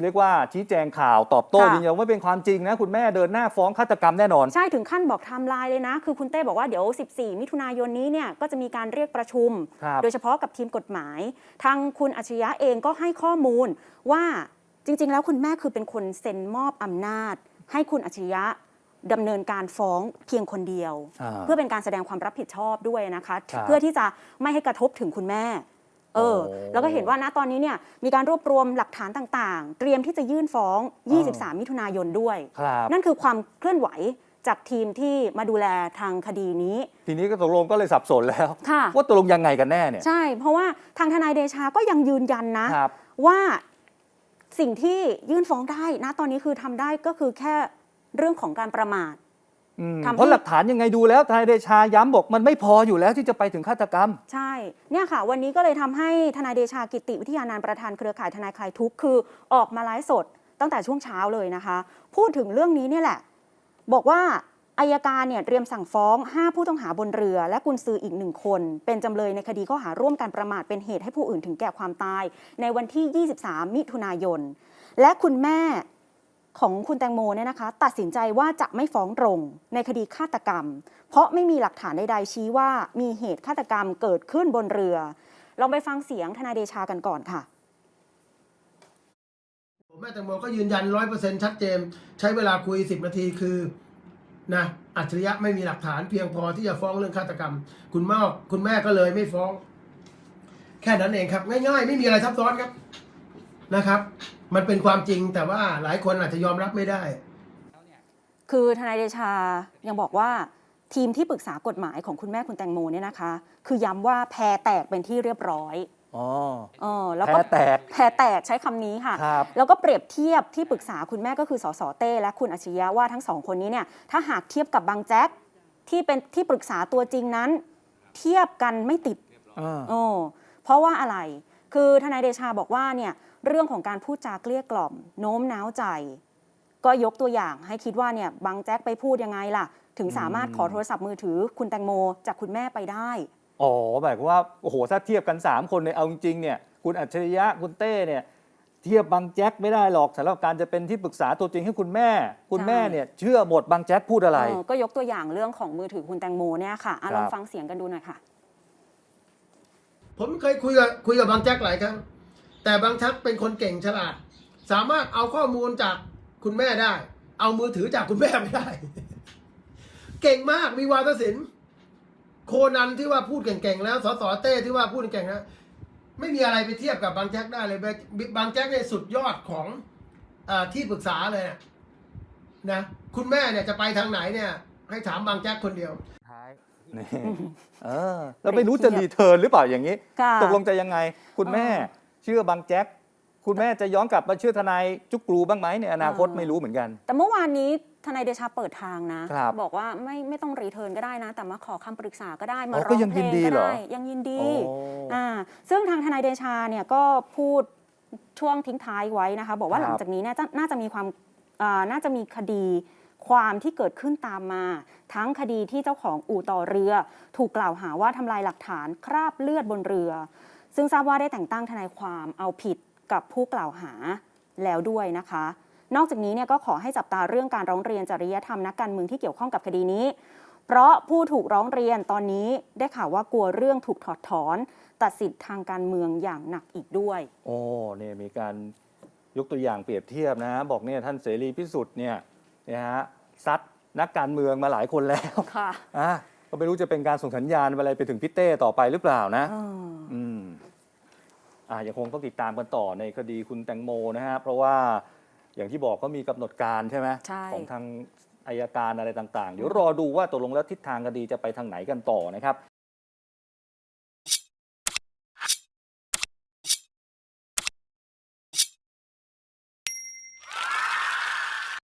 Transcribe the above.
เรียกว่าชี้แจงข่าวตอบโต้ค่ะ ยืนยันว่าเป็นความจริงนะ คุณแม่เดินหน้าฟ้องฆาตกรรมแน่นอน ใช่ถึงขั้นบอกไทม์ไลน์เลยนะ คือคุณเต้บอกว่าเดี๋ยว 14 มิถุนายนนี้เนี่ยก็จะมีการเรียกประชุม ครับโดยเฉพาะกับทีมกฎหมาย ทางคุณอัจฉริยะเองก็ให้ข้อมูลว่าจริง ๆ แล้วคุณแม่คือเป็นคนเซ็นมอบอำนาจ ให้คุณอัจฉริยะดำเนินการฟ้องเพียงคนเดียว อ่าเพื่อเป็นการแสดงความรับผิดชอบด้วยนะคะ ครับ เพื่อที่จะไม่ให้กระทบถึงคุณแม่ เออโอ้แล้วก็เห็นว่าณตอนนี้เนี่ยมีการรวบรวมหลักฐานต่างๆ เตรียมที่จะยื่นฟ้อง 23 มิถุนายนด้วย ครับนั่นคือความเคลื่อนไหวจากทีมที่มาดูแลทางคดีนี้ ทีนี้ก็ตกลงก็เลยสับสนแล้ว ค่ะ ว่าตกลงยังไงกันแน่เนี่ย ใช่ เพราะว่าทางทนายเดชาก็ยังยืนยันนะ ครับ ว่าสิ่งที่ยื่นฟ้องได้นะตอนนี้คือทำได้ก็คือแค่เรื่องของการประมาทอืม ทำให้เพราะหลักฐานยังไงดูแล้วทนายเดชาย้ำบอกมันไม่พออยู่แล้วที่จะไปถึงฆาตกรรม ใช่เนี่ยค่ะ วันนี้ก็เลยทำให้ทนายเดชากิติวิทยานานท์ประธานเครือข่ายทนายคลายทุกข์คือออกมาไลฟ์สดตั้งแต่ช่วงเช้าเลยนะคะ พูดถึงเรื่องนี้เนี่ยแหละ บอกว่าอายการเนี่ยเตรียมสั่งฟ้อง 5 ผู้ต้องหาบนเรือ และกุญซืออีกหนึ่งคน เป็นจำเลยในคดีข้อหาร่วมกันประมาทเป็นเหตุให้ผู้อื่นถึงแก่ความตาย ในวันที่ 23 มิถุนายน และคุณแม่ ของคุณแตงโมเนี่ยนะคะ ตัดสินใจว่าจะไม่ฟ้องตรงในคดีฆาตกรรม เพราะไม่มีหลักฐานใดๆชี้ว่ามีเหตุฆาตกรรมเกิดขึ้นบนเรือ ลองไปฟังเสียงทนายเดชากันก่อนค่ะผมแม่แตงโมก็ยืนยันร้อยเปอร์เซ็นชัดเจน ใช้เวลาคุยสิบนาทีคือนะอัจฉริยะไม่มีหลักฐานเพียงพอที่จะฟ้องเรื่องฆาตกรรม คุณแม่คุณแม่ก็เลยไม่ฟ้อง แค่นั้นเองครับ ง่ายๆ ไม่มีอะไรซับซ้อนครับนะครับ มันเป็นความจริงแต่ว่าหลายคนอาจจะยอมรับไม่ได้ คือทนายเดชายังบอกว่าทีมที่ปรึกษากฎหมายของคุณแม่คุณแตงโมเนี่ยนะคะ คือย้ำว่าแพรแตกเป็นที่เรียบร้อย อ๋อ เออแล้วก็แพ้แตกแพรแตกใช้คำนี้ค่ะ ครับ แล้วก็เปรียบเทียบที่ปรึกษาคุณแม่ก็คือสสเต้และคุณอัจฉริยะว่าทั้งสองคนนี้เนี่ยถ้าหากเทียบกับบางแจ็คที่เป็นที่ปรึกษาตัวจริงนั้น เทียบกันไม่ติด อ่า โอ้เพราะว่าอะไร คือทนายเดชาบอกว่าเนี่ย เรื่องของการพูดจาเกลี้ยกล่อม โน้มน้าวใจ ก็ยกตัวอย่างให้คิดว่าเนี่ยบางแจ็คไปพูดยังไงล่ะ ถึงสามารถขอโทรศัพท์มือถือคุณแตงโมจากคุณแม่ไปได้ อ๋อหมายความว่าโอ้โหถ้าเทียบกัน 3 คนเนี่ยเอาจริงๆเนี่ยคุณอัจฉริยะคุณเต้เนี่ยเทียบบางแจ็คไม่ได้หรอกสำหรับการจะเป็นที่ปรึกษาตัวจริงให้คุณแม่ คุณแม่เนี่ยเชื่อหมดบางแจ็คพูดอะไรเออก็ยกตัวอย่างเรื่องของมือถือคุณแตงโมเนี่ยค่ะอะครับลองฟังเสียงกันดูหน่อยค่ะ ผมเคยคุยกับคุยกับบางแจ็คหลายครั้ง แต่บางแจ็คเป็นคนเก่งฉลาด สามารถเอาข้อมูลจากคุณแม่ได้ เอามือถือจากคุณแม่ไม่ได้ เก่งมากมีวาทศิลป์ โคนันที่ว่าพูดเก่งๆแล้วสสเต้ที่ว่าพูดเก่งๆนะไม่มีอะไรไปเทียบกับบางแจ็คได้เลย บางแจ็คเนี่ยสุดยอดของอาที่ปรึกษาเลยนะนะคุณแม่เนี่ยจะไปทางไหนเนี่ย ให้ถามบางแจ็คคนเดียวนี่เออแล้วไม่รู้จะรีเทิร์นหรือเปล่าอย่างนี้ค่ะตกลงจะยังไง คุณแม่ เออเชื่อบางแจ็คคุณแม่จะย้อนกลับมาเชื่อทนายจุกกรูบ้างไหมในอนาคตเออไม่รู้เหมือนกัน แต่เมื่อวานนี้ทนายเดชาเปิดทางนะ ครับบอกว่าไม่ไม่ต้องรีเทิร์นก็ได้นะ แต่มาขอคำปรึกษาก็ได้ มาอ๋อร้ก็องยังเพลยินงดีก็เหรอได้ ยังยินดีโอ้อ่าซึ่งทางทนายเดชาเนี่ยก็พูดช่วงทิ้งท้ายไว้นะคะ บอกว่าครับ หลังจากนี้เนี่ยจะน่าจะมีความอ่าน่าจะมีคดีความที่เกิดขึ้นตามมา ทั้งคดีที่เจ้าของอู่ต่อเรือ ถูกกล่าวหาว่าทำลายหลักฐานคราบเลือดบนเรือ ซึ่งทราบว่าได้แต่งตั้งทนายความเอาผิดกับผู้กล่าวหาแล้วด้วยนะคะ นอกจากนี้เนี่ยก็ขอให้จับตาเรื่องการร้องเรียนจริยธรรมนักการเมืองที่เกี่ยวข้องกับคดีนี้ เพราะผู้ถูกร้องเรียนตอนนี้ได้ข่าวว่ากลัวเรื่องถูกถอดถอน ตัดสิทธิ์ทางการเมืองอย่างหนักอีกด้วย โอ้เนี่ยมีการยกตัวอย่างเปรียบเทียบนะ บอกเนี่ยท่านเสรีพิสุทธิ์เนี่ยนะฮะซัดนักการเมืองมาหลายคนแล้วค่ะอะก็ไม่รู้จะเป็นการส่งสัญญาณอะไรไปถึงพี่เต้ต่อไปหรือเปล่านะเอ ออืมอ่ายังคงต้องติดตามกันต่อในคดีคุณแตงโมนะฮะเพราะว่าอย่างที่บอกก็มีกำหนดการใช่ไหมใช่ ของทางอายการอะไรต่างๆ เดี๋ยวรอดูว่าตกลงแล้วทิศทางคดีจะไปทางไหนกันต่อนะครับ